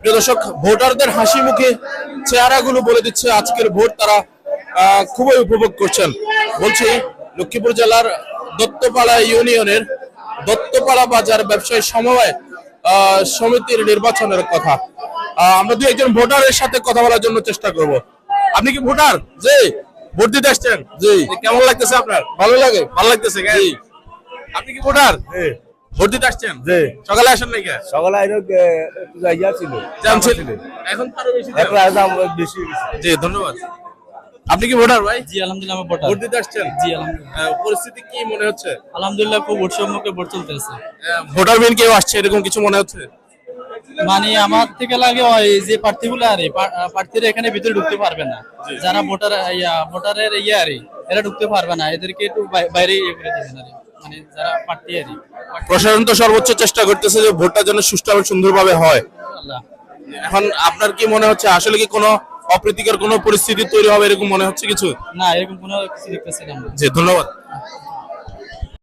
প্রিয় দর্শক ভোটারদের হাসি মুখে চেহারাগুলো বলে দিচ্ছে আজকের ভোট তারা খুবই উপভোগ করছেন। বলছি লক্ষ্মীপুর জেলার দত্তপাড়া ইউনিয়নের দত্তপাড়া বাজার ব্যবসায়ী সমবায় সমিতির নির্বাচনের কথা। আহ, আমরা দু একজন ভোটারের সাথে কথা বলার জন্য চেষ্টা করব। আপনি কি ভোটার? জি। ভোট দিতে আসছেন জি। কেমন লাগতেছে আপনার? ভালো লাগে। ভালো লাগতেছে আপনি কি ভোটার? ভোট দিতে আসছেন? জি। সকালে আসেন নাকি? সকালে আইনো ছিল। জ্যাম ছিল এখন আরও বেশি এখন আজ বেশি জি ধন্যবাদ। আপনি কি ভোটার ভাই? জি আলহামদুলিল্লাহ আমি ভোটার। ভোট দিতে আসছেন? জি আলহামদুলিল্লাহ। পরিস্থিতি কি মনে হচ্ছে? আলহামদুলিল্লাহ খুব উৎসবমুখে ভোট চলতেছে। ভোটার বিন কেউ আসছে এরকম কিছু মনে হচ্ছে? মানে আমার থেকে লাগে ওই যে প্রার্থীগুলো আরে প্রার্থীরা এখানে ভিতরে ঢুকতে পারবে না। যারা ভোটার ইয়া ভোটারের ইয়ে আরে এরা ঢুকতে পারবে না। এদেরকে একটু বাইরে ইয়ে করে দেবেন আরে মানে যারা প্রার্থী আর প্রশাসন তো সর্বোচ্চ চেষ্টা করতেছে যে ভোটটা যেন সুষ্ঠু এবং সুন্দরভাবে হয়। আল্লাহ। এখন আপনার কি মনে হচ্ছে আসলে কি কোনো অপ্রীতিকর কোনো পরিস্থিতি তৈরি হবে এরকম মনে হচ্ছে কিছু? না এরকম কোনো কিছু দেখতেছি না। জি ধন্যবাদ।